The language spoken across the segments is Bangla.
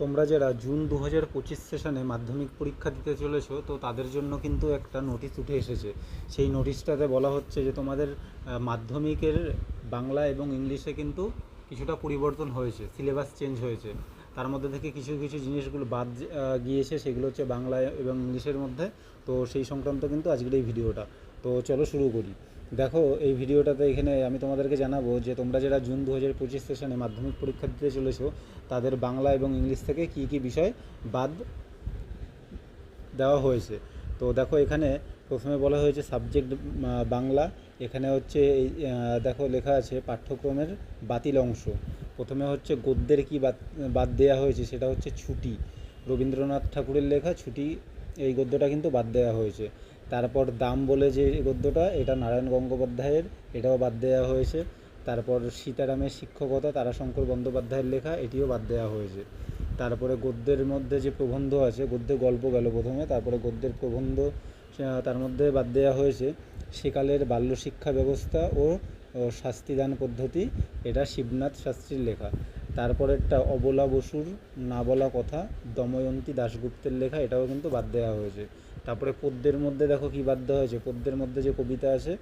তোমরা যারা জুন দু হাজার পঁচিশ সেশনে মাধ্যমিক পরীক্ষা দিতে চলেছো, তো তাদের জন্য কিন্তু একটা নোটিশ উঠে এসেছে। সেই নোটিশটাতে বলা হচ্ছে যে, তোমাদের মাধ্যমিকের বাংলা এবং ইংলিশে কিন্তু কিছুটা পরিবর্তন হয়েছে সিলেবাস চেঞ্জ হয়েছে। তার মধ্যে থেকে কিছু কিছু জিনিসগুলো বাদ গিয়েছে, সেগুলো হচ্ছে বাংলা এবং ইংলিশের মধ্যে। তো সেই সংক্রান্ত কিন্তু আজকের এই ভিডিওটা তো চলো শুরু করি। দেখো, এই ভিডিওটাতে এখানে আমি তোমাদেরকে জানাব যে তোমরা যারা জুন দু হাজার পঁচিশ সেশনে মাধ্যমিক পরীক্ষা দিতে চলেছো, তাদের বাংলা এবং ইংলিশ থেকে কী কী বিষয় বাদ দেওয়া হয়েছে। তো দেখো, এখানে প্রথমে বলা হয়েছে সাবজেক্ট বাংলা, এখানে হচ্ছে এই দেখো, লেখা আছে পাঠ্যক্রমের বাতিল অংশ। প্রথমে হচ্ছে গদ্যের কি বাদ বাদ দেওয়া হয়েছে, সেটা হচ্ছে ছুটি। রবীন্দ্রনাথ ঠাকুরের লেখা, ছুটি, এই গদ্যটা কিন্তু বাদ দেওয়া হয়েছে। তারপর দাম বলে যে গদ্যটা, এটা নারায়ণ গঙ্গোপাধ্যায়ের, এটাও বাদ দেওয়া হয়েছে। তারপর সীতারামের শিক্ষকতা, তারাশঙ্কর বন্দ্যোপাধ্যায়ের লেখা, এটিও বাদ দেওয়া হয়েছে। তারপরে গদ্যের মধ্যে যে প্রবন্ধ আছে, গদ্যের গল্প গেল প্রথমে, তারপরে গদ্যের প্রবন্ধ তার মধ্যে বাদ দেওয়া হয়েছে, সেকালের বাল্য শিক্ষা ব্যবস্থা ও ও শাস্তিদান পদ্ধতি, এটা শিবনাথ শাস্ত্রীর লেখা। তারপরেরটা অবলা বসুর না বলা কথা, দময়ন্তী দাশগুপ্তের লেখা, এটাও কিন্তু বাদ দেওয়া হয়েছে। তারপরে পদ্যের মধ্যে দেখো কি বাদ দেওয়া হয়েছে। পদ্যের মধ্যে যে কবিতা আছে,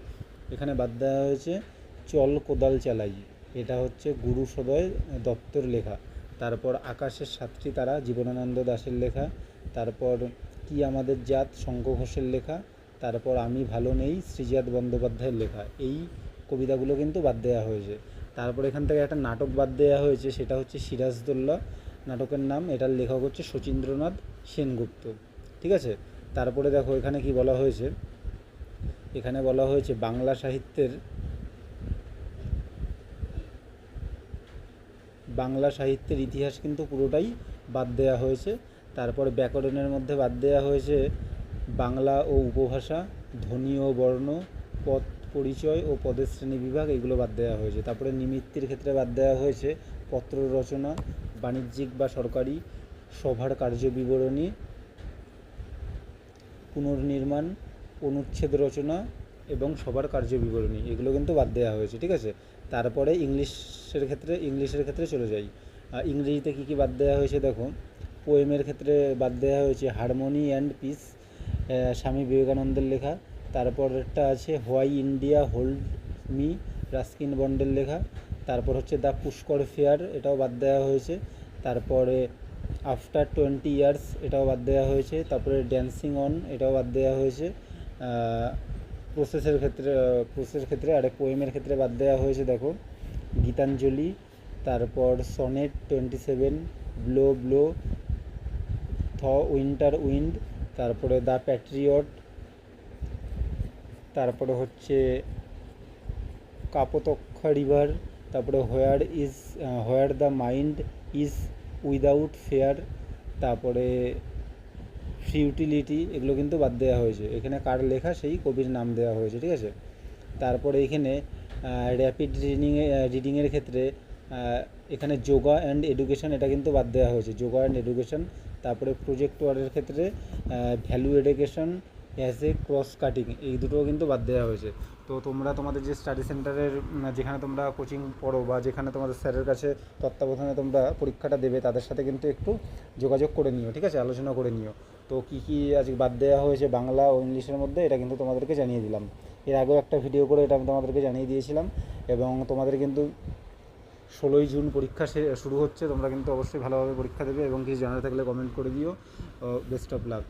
এখানে বাদ দেওয়া হয়েছে, চল কোদাল চালাই। এটা হচ্ছে গুরু সদয় দত্তর লেখা। তারপর আকাশের সাতটি তারা, জীবনানন্দ দাশের লেখা। তারপর কি আমাদের জাত? শঙ্খ ঘোষের লেখা। তারপর আমি ভালো নেই? শ্রীজাত বন্দ্যোপাধ্যায়ের লেখা। এই কবিতাগুলো কিন্তু বাদ দেওয়া হয়েছে। তারপর এখান থেকে একটা নাটক বাদ দেওয়া হয়েছে, সেটা হচ্ছে সিরাজদৌল্লা নাটকের নাম, এটার লেখক হচ্ছে শচীন্দ্রনাথ সেনগুপ্ত। ঠিক আছে? তারপরে দেখো এখানে কি বলা হয়েছে? এখানে বলা হয়েছে বাংলা সাহিত্যের বাংলা সাহিত্যের ইতিহাস কিন্তু পুরোটাই বাদ দেওয়া হয়েছে। তারপর ব্যাকরণের মধ্যে বাদ দেওয়া হয়েছে বাংলা ও উপভাষা, ধ্বনি ও বর্ণ পদ পরিচয় ও পদের শ্রেণি বিভাগ এগুলো বাদ দেওয়া হয়েছে। তারপরে নিমিত্তির ক্ষেত্রে বাদ দেওয়া হয়েছে পত্র রচনা, বাণিজ্যিক বা সরকারি সভার কার্য বিবরণী পুনর্নির্মাণ, অনুচ্ছেদ রচনা এবং সবার কার্য বিবরণী, এগুলো কিন্তু বাদ দেওয়া হয়েছে, ঠিক আছে? তারপরে ইংলিশের ক্ষেত্রে ইংলিশের ক্ষেত্রে চলে যাই। ইংরেজিতে কী কী বাদ দেওয়া হয়েছে দেখো? পোয়েমের ক্ষেত্রে বাদ দেওয়া হয়েছে হারমোনি অ্যান্ড পিস স্বামী বিবেকানন্দের লেখা। তারপরটা আছে why India hold me, Ruskin বন্ডের লেখা। তারপর হচ্ছে দ্য পুষ্কর ফেয়ার, এটাও বাদ দেওয়া হয়েছে। তারপরে আফটার টোয়েন্টি ইয়ার্স এটাও বাদ দেওয়া হয়েছে। তারপরে ড্যান্সিং অন এটাও বাদ দেওয়া হয়েছে। প্রসেসের ক্ষেত্রে প্রসেসের ক্ষেত্রে আর পোয়েমের ক্ষেত্রে বাদ দেওয়া হয়েছে, দেখো। গীতাঞ্জলি, তারপর sonnet twenty seven blow blow thou winter wind তারপরে দ্য প্যাট্রিয়ট তারপরে হচ্ছে কাপতক্ষা রিভার তারপরে where is where the mind is without fear, তারপরে ফিউটিলিটি এগুলো কিন্তু বাদ দেওয়া হয়েছে। এখানে কার লেখা, সেই কবির নাম দেওয়া হয়েছে, ঠিক আছে? তারপরে এখানে র্যাপিড রিডিংয়ে রিডিংয়ের ক্ষেত্রে এখানে যোগা অ্যান্ড এডুকেশন এটা কিন্তু বাদ দেওয়া হয়েছে। যোগা অ্যান্ড এডুকেশন তারপরে প্রজেক্ট ওয়ার্ডের ক্ষেত্রে value education as a cross cutting এই দুটোও কিন্তু বাদ দেওয়া হয়েছে। তো তোমরা তোমাদের যে স্টাডি সেন্টারের যেখানে তোমরা কোচিং পড়ো বা যেখানে তোমাদের স্যারের কাছে তত্ত্বাবধানে তোমরা পরীক্ষাটা দেবে, তাদের সাথে কিন্তু একটু যোগাযোগ করে নিও, ঠিক আছে? আলোচনা করে নিও। তো কী কী আজকে বাদ দেওয়া হয়েছে বাংলা ও ইংলিশের মধ্যে, এটা কিন্তু তোমাদেরকে জানিয়ে দিলাম। এর আগেও একটা ভিডিও করে এটা আমি তোমাদেরকে জানিয়ে দিয়েছিলাম এবং তোমাদের কিন্তু ষোলোই জুন পরীক্ষা শুরু হচ্ছে, তোমরা কিন্তু অবশ্যই ভালোভাবে পরীক্ষা দেবে এবং কিছু জানা থাকলে কমেন্ট করে দিও। Best of luck